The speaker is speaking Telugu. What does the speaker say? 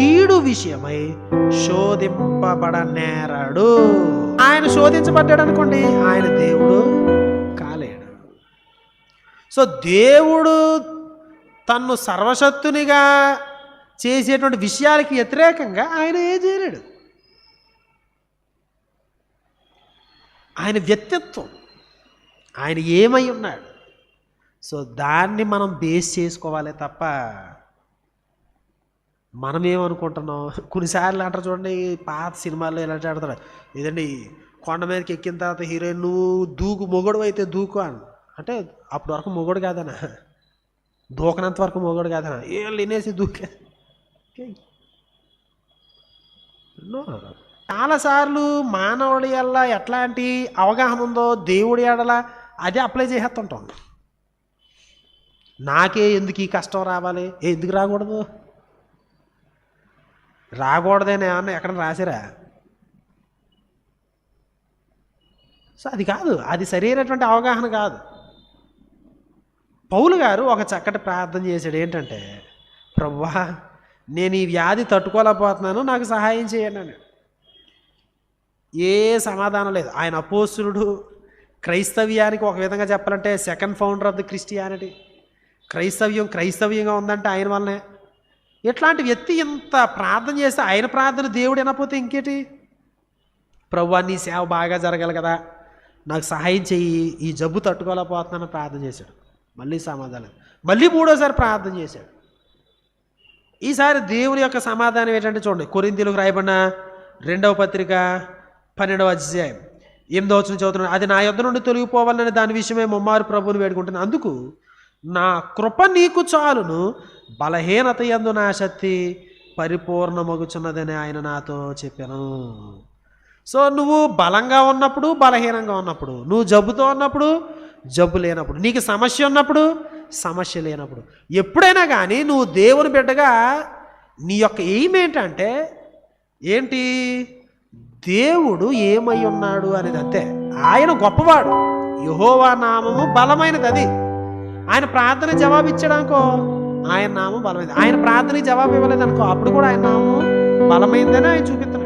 కీడు విషయమై శోధింపబడనేరాడు. ఆయన శోధించబడ్డాడు అనుకోండి ఆయన దేవుడు కాలేడు. సో దేవుడు తన్ను సర్వశక్తునిగా చేసేటువంటి విషయాలకి వ్యతిరేకంగా ఆయన ఏ చేయలేడు. ఆయన వ్యక్తిత్వం ఆయన ఏమై ఉన్నాడు. సో దాన్ని మనం బేస్ చేసుకోవాలి తప్ప మనం ఏమనుకుంటున్నాం కొన్నిసార్లు అంటారు చూడండి పాత సినిమాల్లో ఇలాంటి ఆడతాడు ఏదండి కొండ మీదకి ఎక్కిన తర్వాత హీరోయిన్ నువ్వు దూకు మొగడు అయితే దూకు అని అంటే అప్పటి వరకు మొగడు కాదనా? దూకనంత వరకు మొగడు కాదనా? ఏ వినేసి దూకే. చాలాసార్లు మానవుడి ఎల్ల ఎట్లాంటి అవగాహన ఉందో దేవుడి ఎడల అదే అప్లై చేసేస్తుంటాం. నాకే ఎందుకు ఈ కష్టం రావాలి? ఎందుకు రాకూడదు? రాకూడదని ఏమన్నా ఎక్కడ రాసిరా సో అది కాదు. అది సరైనటువంటి అవగాహన కాదు. పౌలు గారు ఒక చక్కటి ప్రార్థన చేశాడు. ఏంటంటే ప్రవ్వా నేను ఈ వ్యాధి తట్టుకోలేకపోతున్నాను. నాకు సహాయం చేయండి అని ఏ సమాధానం లేదు. ఆయన అపోసురుడు క్రైస్తవ్యానికి ఒక విధంగా చెప్పాలంటే second founder of the Christianity. క్రైస్తవ్యం క్రైస్తవ్యంగా ఉందంటే ఆయన వల్లనే. ఇట్లాంటి వ్యక్తి ఇంత ప్రార్థన చేస్తే ఆయన ప్రార్థన దేవుడు వినపోతే ఇంకేటి? ప్రభు నీ సేవ బాగా జరగాలి కదా. నాకు సహాయం చెయ్యి. ఈ జబ్బు తట్టుకోలేకపోతున్నాను ప్రార్థన చేశాడు. మళ్ళీ సమాధానం మళ్ళీ మూడోసారి ప్రార్థన చేశాడు. ఈసారి దేవుని యొక్క సమాధానం ఏంటంటే చూడండి. కొరింతీలకు రాయబడిన రెండవ పత్రిక పన్నెండవ అధ్యాయం ఎనిమిదో వచ్చిన చదువుతున్నాడు. అది నా యొద్ద నుండి తొలగిపోవాలని దాని విషయమే ముమ్మారు ప్రభువుని వేడుకుంటున్నాను. అందుకు నా కృప నీకు చాలును. బలహీనత ఎందు నా శక్తి పరిపూర్ణమగుచున్నదని ఆయన నాతో చెప్పాను. సో నువ్వు బలంగా ఉన్నప్పుడు బలహీనంగా ఉన్నప్పుడు నువ్వు జబ్బుతో ఉన్నప్పుడు జబ్బు లేనప్పుడు నీకు సమస్య ఉన్నప్పుడు సమస్య లేనప్పుడు ఎప్పుడైనా కానీ నువ్వు దేవుని బిడ్డగా నీ యొక్క ఎయిమ్ ఏంటంటే ఏంటి? దేవుడు ఏమై ఉన్నాడు అనేది అంతే. ఆయన గొప్పవాడు. యహోవా నామము బలమైనది అది. ఆయన ప్రార్థన జవాబు ఆయన నామం బలమైంది. ఆయన ప్రార్థనకి జవాబు ఇవ్వలేదు అనుకో అప్పుడు కూడా ఆయన నామం బలమైందని ఆయన చూపిస్తున్నాడు.